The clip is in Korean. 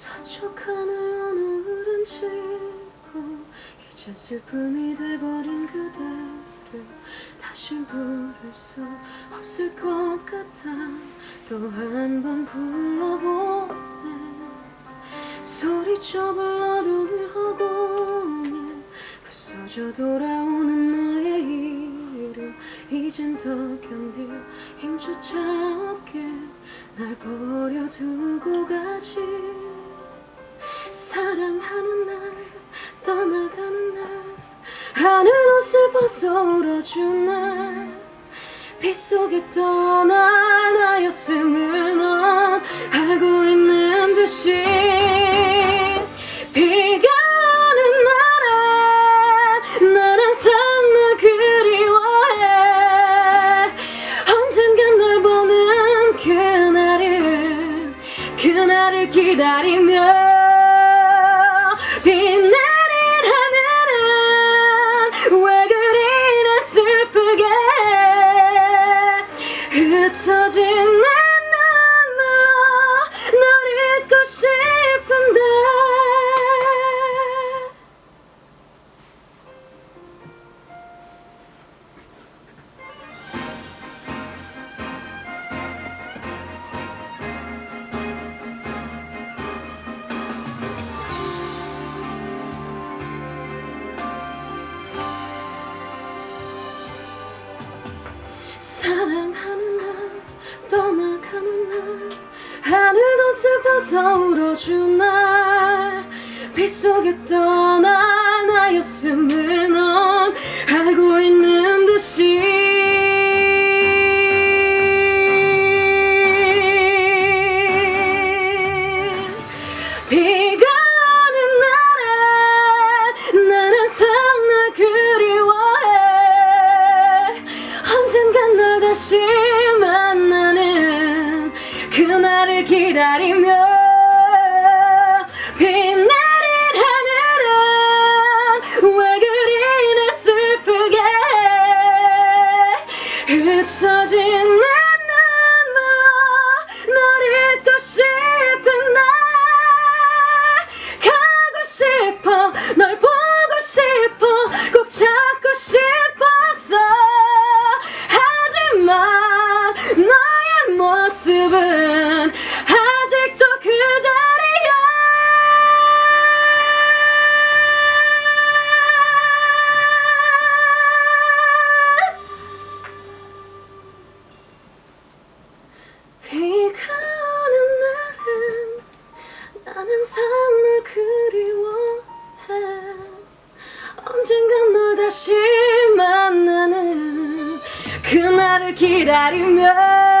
서쪽 하늘 어느 흐른 지고 이젠 슬픔이 돼버린 그대를 다시 부를 수 없을 것 같아. 또 한 번 불러보네. 소리쳐 불러도 울하고는 부서져 돌아오는 너의 이름. 이젠 더 견딜 힘조차 없게 날 버려두고 가지 사랑하는 날 떠나가는 날 하늘 옷을 벗어 울어준 날 빗속에 떠나 나였음을 넌 알고 있는 듯이 비가 오는 날에 난 항상 널 그리워해. 언젠간 널 보는 그날을 그날을 기다리며 비 슬퍼서 울어준 날 빗속에 떠나 나였음을 넌 알고 있는 듯이. 비가 오는 날에 난 항상 널 그리워해. 언젠간 널 다시 만나는 그날을 기다리며 항상 널 그리워해. 언젠간 널 다시 만나는 그날을 기다리며